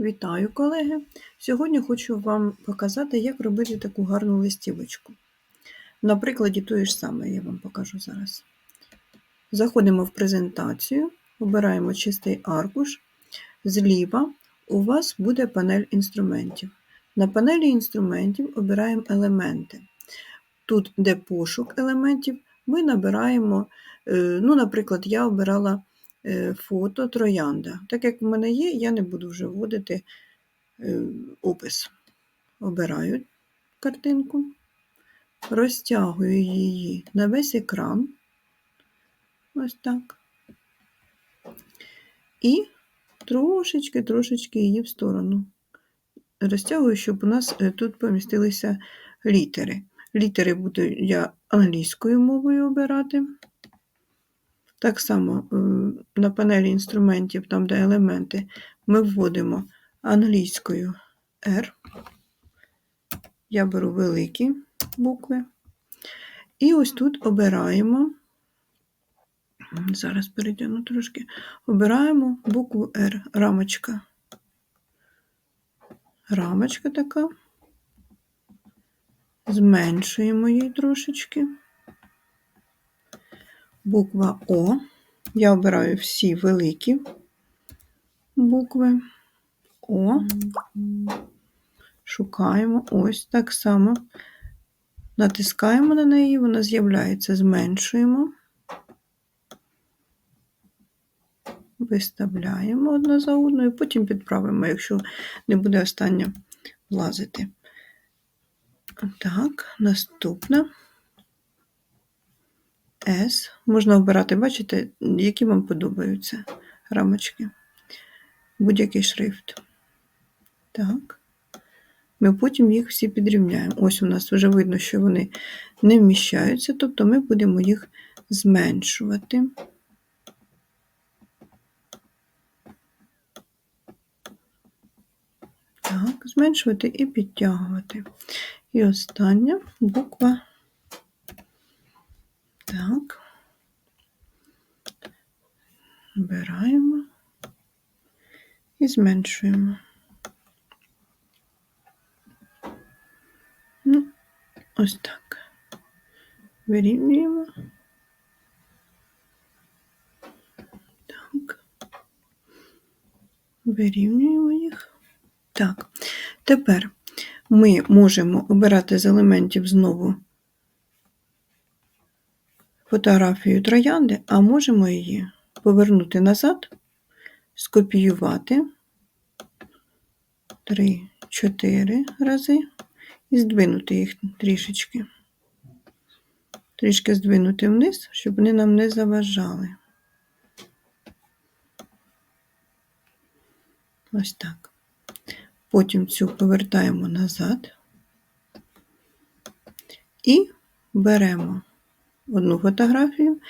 Вітаю, колеги! Сьогодні хочу вам показати, як робити таку гарну листівочку. На прикладі тої ж самої я вам покажу зараз. Заходимо в презентацію, обираємо чистий аркуш. Зліва у вас буде панель інструментів. На панелі інструментів обираємо елементи. Тут, де пошук елементів, ми набираємо, е, ну, наприклад, я обирала фото троянда. Так як в мене є, я не буду вже вводити е, опис. Обираю картинку, розтягую її на весь екран. Ось так. І трошечки-трошечки її в сторону. Розтягую, щоб у нас е, тут помістилися літери. Літери буду я англійською мовою обирати. Так само е, на панелі інструментів, там, де елементи, ми вводимо англійською R. Я беру великі букви. І ось тут обираємо, зараз перейдемо трошки, обираємо букву R, рамочка. Рамочка така. Зменшуємо її трошечки буква О. Я обираю всі великі букви О. Шукаємо ось так само. Натискаємо на неї, вона з'являється, зменшуємо, виставляємо одна за одною, потім підправимо, якщо не буде остання влазити. Так, наступна. S. Можна обирати, бачите, які вам подобаються рамочки. Будь-який шрифт. Так. Ми потім їх всі підрівняємо. Ось у нас вже видно, що вони не вміщаються, тобто ми будемо їх зменшувати. Так, зменшувати і підтягувати. І остання буква так, обираємо і зменшуємо. Ну, ось так. Вирівнюємо. Так. Вирівнюємо їх. Так. Тепер ми можемо обирати з елементів знову фотографію троянди, а можемо її повернути назад, скопіювати 3-4 рази і здвинути їх трішечки. Трішки здвинути вниз, щоб вони нам не заважали. Ось так. Потім цю повертаємо назад і беремо одну фотографію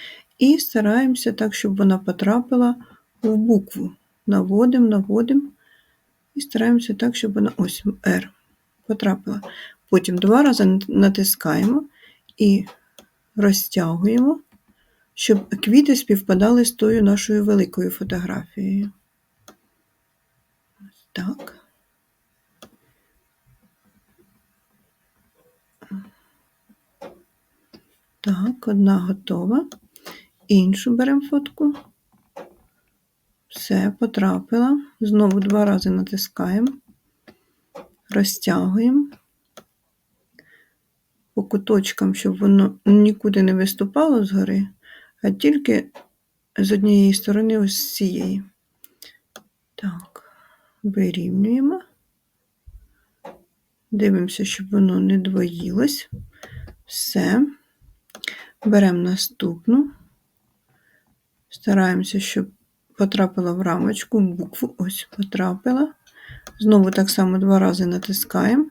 і стараємося так, щоб вона потрапила в букву. Наводимо, наводимо і стараємося так, щоб вона ось R потрапила. Потім два рази натискаємо і розтягуємо, щоб квіти співпадали з тою нашою великою фотографією. Так. Так, одна готова. Іншу беремо фотку. Все, потрапила. Знову два рази натискаємо, розтягуємо по куточкам, щоб воно нікуди не виступало згори, а тільки з однієї сторони, ось з цієї. Так, вирівнюємо. Дивимося, щоб воно не двоїлось. Все. Беремо наступну, стараємося, щоб потрапила в рамочку, букву ось потрапила. Знову так само два рази натискаємо,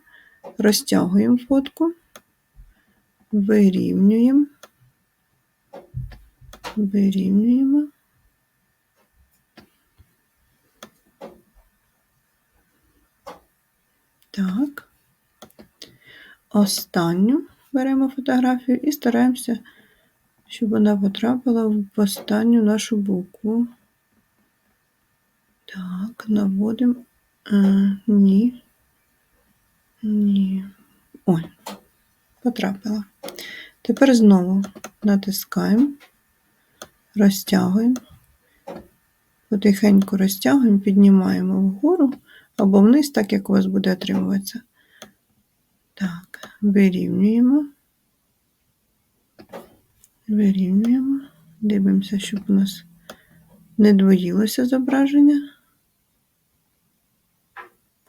розтягуємо фотку, вирівнюємо, вирівнюємо. Так, останню беремо фотографію і стараємося щоб вона потрапила в останню нашу букву. Так, наводимо Е, ні. Ні. Ой, потрапила. Тепер знову натискаємо, розтягуємо, потихеньку розтягуємо, піднімаємо вгору або вниз, так як у вас буде отримуватися. Так, вирівнюємо. Вирівнюємо. Дивимося, щоб у нас не двоїлося зображення.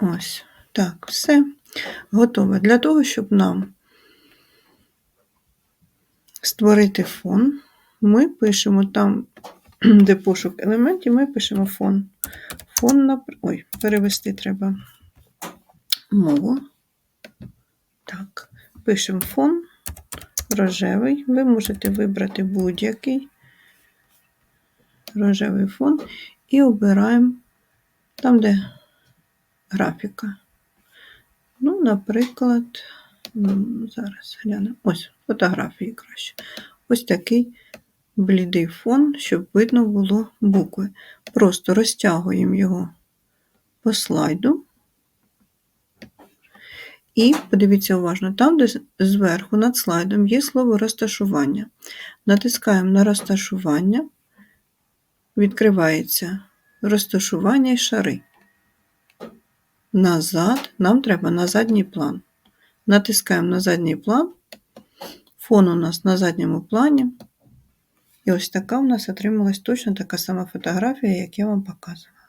Ось. Так, все. Готове. Для того, щоб нам створити фон, ми пишемо там, де пошук елементів, ми пишемо фон. Фон на... Ой, перевести треба мову. Так, пишемо фон рожевий. Ви можете вибрати будь-який рожевий фон і обираємо там, де графіка. Ну, наприклад, зараз глянемо. Ось фотографії краще. Ось такий блідий фон, щоб видно було букви. Просто розтягуємо його по слайду. І подивіться уважно, там, де зверху над слайдом є слово розташування. Натискаємо на розташування, відкривається розташування і шари. Назад, нам треба на задній план. Натискаємо на задній план. Фон у нас на задньому плані. І ось така у нас отрималась точно така сама фотографія, як я вам показувала.